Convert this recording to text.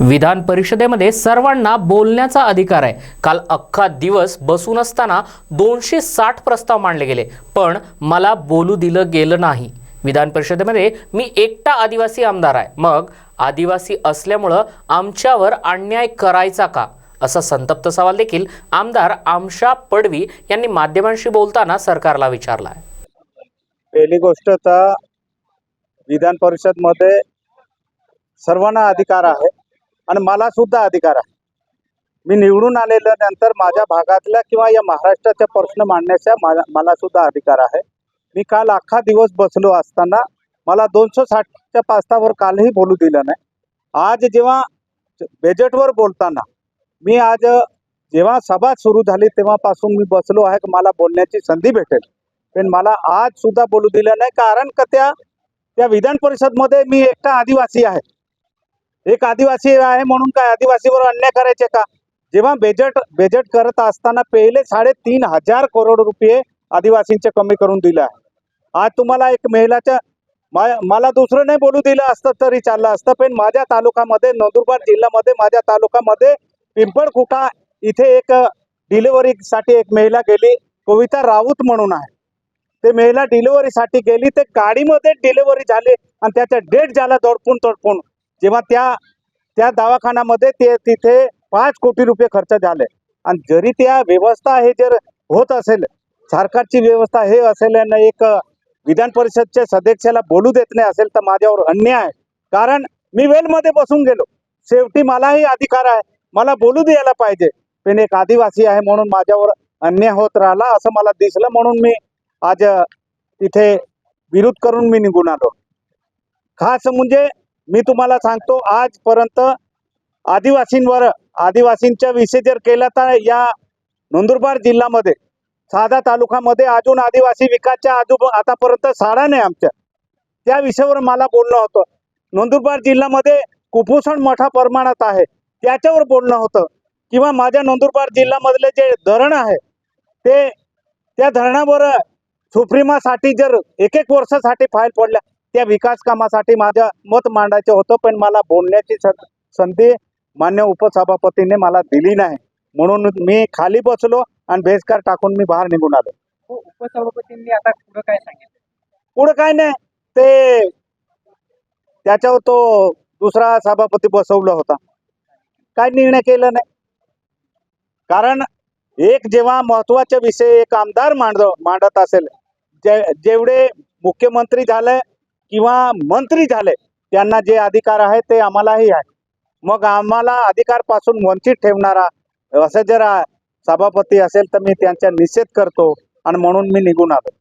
विधान परिषदेमध्ये सर्वांना बोलण्याचा अधिकार आहे. काल अख्खा दिवस बसून असताना दोनशे साठ प्रस्ताव मांडले गेले पण मला बोलू दिलं गेलं नाही. विधान परिषदेमध्ये मी एकटा आदिवासी आमदार आहे. मग आदिवासी असल्यामुळं आमच्यावर अन्याय करायचा का? असा संतप्त सवाल देखील आमदार आमशा पडवी यांनी माध्यमांशी बोलताना सरकारला विचारला आहे. पहिली गोष्ट तर विधान परिषदमध्ये सर्वांना अधिकार आहे. आणि मला सुद्धा अधिकार आहे. मी निवडून आलेल्या नंतर माझ्या भागातल्या किंवा या महाराष्ट्राचे प्रश्न मांडण्याचा मा- मला सुद्धा अधिकार आहे. मी काल अख्खा दिवस बसलो असताना मला दोनशे साठच्या पास्तावर कालही बोलू दिलं नाही. आज जेव्हा बजेटवर बोलताना मी आज जेव्हा सभा सुरू झाली तेव्हापासून मी बसलो आहे. की मला बोलण्याची संधी भेटेल. पण मला आज सुद्धा बोलू दिलं नाही. कारण का त्या त्या विधान परिषदमध्ये मी एकटा आदिवासी आहे. एक आदिवासी आहे म्हणून काय? आदिवासीवर अन्याय करायचे का? जेव्हा बजेट बजेट करत असताना पहिले साडेतीन हजार करोड रुपये आदिवासींचे कमी करून दिले आहे. आज तुम्हाला एक महिलाच्या मला दुसरं नाही बोलू दिलं असतं तरी चाललं असतं पण माझ्या तालुक्यामध्ये नंदुरबार जिल्ह्यामध्ये माझ्या तालुक्यामध्ये पिंपळखुटा इथे एक डिलिव्हरीसाठी एक महिला गेली कविता राऊत म्हणून आहे. ते महिला डिलिव्हरीसाठी गेली ते गाडीमध्ये डिलिव्हरी झाली आणि त्याचा डेट झाला तडपून तडपून जेव्हा त्या त्या दवाखान्यामध्ये ते तिथे पाच कोटी रुपये खर्च झाले. आणि जरी त्या व्यवस्था हे जर होत असेल सरकारची व्यवस्था हे असेल आणि एक विधान परिषदच्या सदस्याला बोलू देत नाही असेल तर माझ्यावर अन्याय आहे. कारण मी वेलमध्ये बसून गेलो. शेवटी मलाही अधिकार आहे. मला बोलू द्यायला पाहिजे. पण एक आदिवासी आहे म्हणून माझ्यावर अन्याय होत राहिला असं मला दिसलं म्हणून मी आज तिथे विरोध करून मी निघून आलो. खास म्हणजे मी तुम्हाला सांगतो आजपर्यंत आदिवासींवर आदिवासींच्या विषय जर केला तर या नंदुरबार जिल्ह्यामध्ये साधा तालुकामध्ये अजून आदिवासी विकासच्या आजू आतापर्यंत साडा नाही आमच्या. त्या विषयावर मला बोलणं होतं. नंदुरबार जिल्ह्यामध्ये कुपोषण मोठ्या प्रमाणात आहे. त्याच्यावर बोलणं होतं. किंवा माझ्या नंदुरबार जिल्ह्यामधले जे धरण आहे ते त्या धरणावर सुप्रीमासाठी जर एक एक वर्षासाठी फाईल पडल्या त्या विकास कामासाठी माझं मत मांडायचं होतं पण मला बोलण्याची संधी मान्य उपसभापतीने मला दिली नाही. म्हणून मी खाली बसलो आणि बेसकार टाकून मी बाहेर निघून आलो. हो उपसभापतींनी आता पुढं काय सांगितलं? पुढे काय नाही ते त्याच्यावर तो दुसरा सभापती बसवला होता. काय निर्णय केला नाही? कारण एक जेव्हा महत्त्वाचे विषय एक आमदार मांड मांडत असेल जे जेवढे मुख्यमंत्री झाले किंवा मंत्री झाले त्यांना जे अधिकार आहे ते आम्हालाही आहे मग आम्हाला अधिकारपासून वंचित ठेवणारा असं जर सभापती असेल तर मी त्यांचा निषेध करतो आणि म्हणून मी निघून आलो.